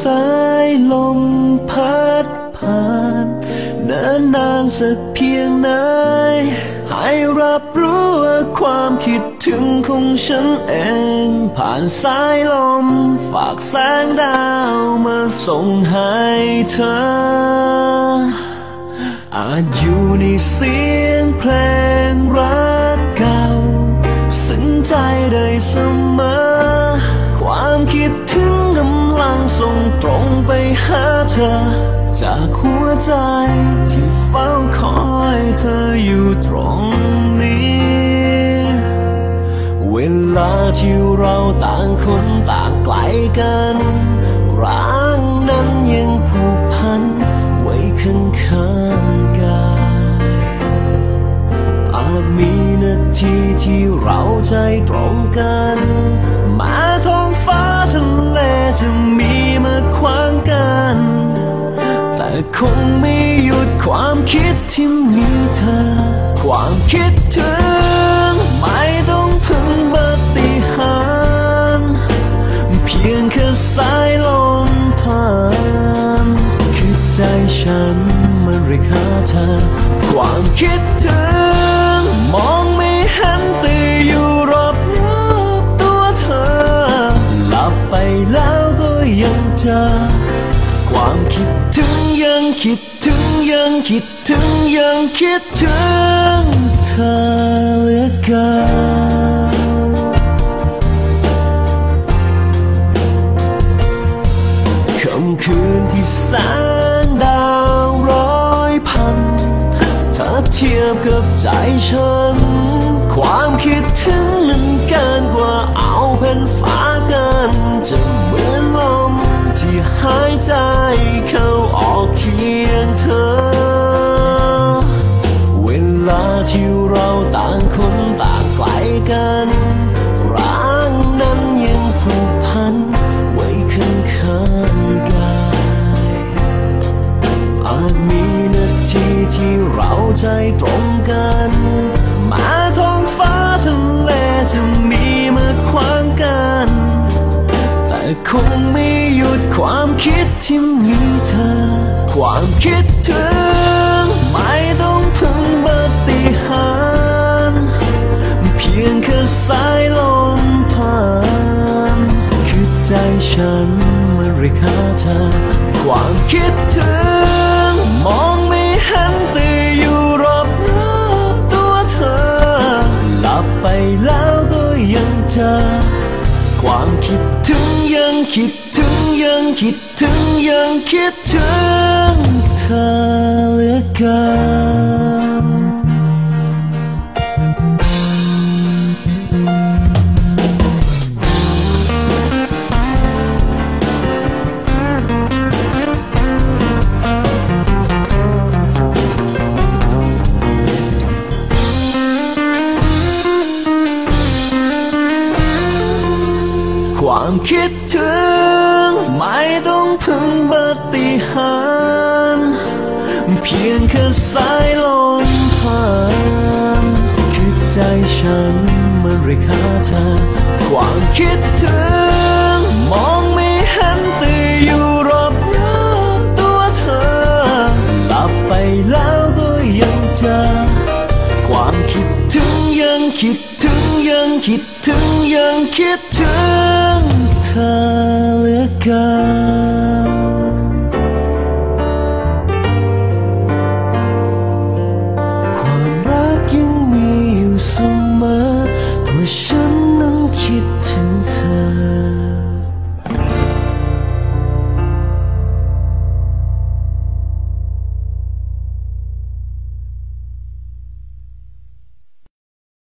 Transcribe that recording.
สายลมพัดผ่านเนิ่นนานสักเพียงไหนให้รับรู้ว่าความคิดถึงของฉันเอง ผ่านสายลม ฝากแสงดาวมาส่งให้เธอ อาจอยู่ในเสียงเพลงรักเก่า ซึ้งใจได้เสมอ ความคิดถึง เธอ จากหัวใจที่เฝ้าคอยเธออยู่ตรงนี้ เวลาที่เราต่างคนต่างไกลกันร่างนั้นยังผูกพัน ไว้ข้างข้างกายอาจมีนาทีที่เราใจตรงกัน มาท้องฟ้าทะเลจะมี คงไม่หยุดความคิดที่มีเธอ ความคิดถึงไม่ต้องพึ่งปฏิหารเพียงแค่สายลมผ่านคือใจฉันมันเรียกหาเธอ ความคิดถึงมองไม่เห็นแต่อยู่รอบรอบตัวเธอ หลับไปแล้วก็ยังเจอ ความคิดถึงยังคิดถึงยังคิดถึงยังคิดถึงเธอเหลือเกินค่ำคืนที่แสงดาวร้อยพัน ถ้าเทียบกับใจฉัน ความคิดถึงนั้นเกินกว่าเอาเป็นฟ้ากัน ที่หา ความคิดที่มีเธอ ความคิดถึง ไม่ต้องพึ่งปฏิหารเพียงแค่สายลมผ่านคือใจฉันมันเรียกหาเธอ ความคิดถึง มองไม่เห็นแต่อยู่รอบรอบตัวเธอ หลับไปแล้วก็ยังเจอ ความคิดถึงยังคิดถึง คิดถึงยังคิดถึงเธอเหลือเกินความคิดถึง ไม่ต้องพึ่งปฏิหารเพียงแค่สายลมผ่านคือใจฉันมันเรียกหาเธอความคิดถึงมองไม่เห็นแต่อยู่รอบรอบตัวเธอหลับไปแล้วก็ยังเจอความคิดถึงยังคิดถึงยังคิดถึงยังคิดถึง